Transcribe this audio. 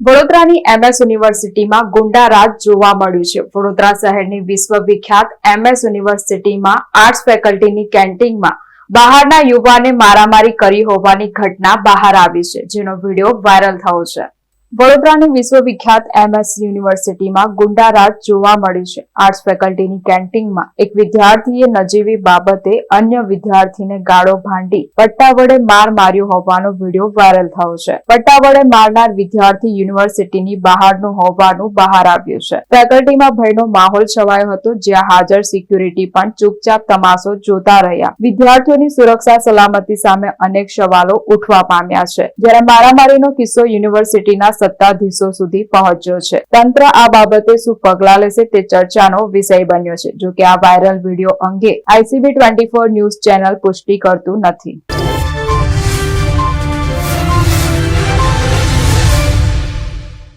વડોદરાની એમએસ યુનિવર્સિટીમાં ગુંડા રાજ જોવા મળ્યું છે. વડોદરા શહેરની વિશ્વવિખ્યાત એમએસ યુનિવર્સિટીમાં આર્ટ્સ ફેકલ્ટીની કેન્ટીનમાં બહારના યુવાને મારામારી કરી હોવાની ઘટના બહાર આવી છે, જેનો વીડિયો વાયરલ થયો છે. વડોદરાની વિશ્વવિખ્યાત એમએસ યુનિવર્સિટીમાં ગુંડારાજ જોવા મળ્યું છે. આર્ટ્સ ફેકલ્ટીની કેન્ટીનમાં એક વિદ્યાર્થીએ નજીવી બાબતે અન્ય વિદ્યાર્થીને ગાળો ભાંડી પટ્ટા વડે માર માર્યો હોવાનો વીડિયો વાયરલ થયો છે. પટ્ટા વડે મારનાર વિદ્યાર્થી યુનિવર્સિટીની બહારનું હોવાનું બહાર આવ્યું છે. ફેકલ્ટીમાં ભયનો માહોલ છવાયો હતો, જ્યાં હાજર સિક્યુરિટી પણ ચૂપચાપ તમાશો જોતા રહ્યા. વિદ્યાર્થીઓની સુરક્ષા સલામતી સામે અનેક સવાલો ઉઠવા પામ્યા છે. જ્યારે મારામારીનો કિસ્સો યુનિવર્સિટીના સત્તાધીશો સુધી પહોંચ્યો છે. તંત્ર આ બાબતે શું પગલાં લેશે તે ચર્ચાનો વિષય બન્યો છે જો કે આ વાયરલ વીડિયો અંગે આઈસીબી ટ્વેન્ટી ન્યૂઝ ચેનલ પુષ્ટિ કરતું નથી.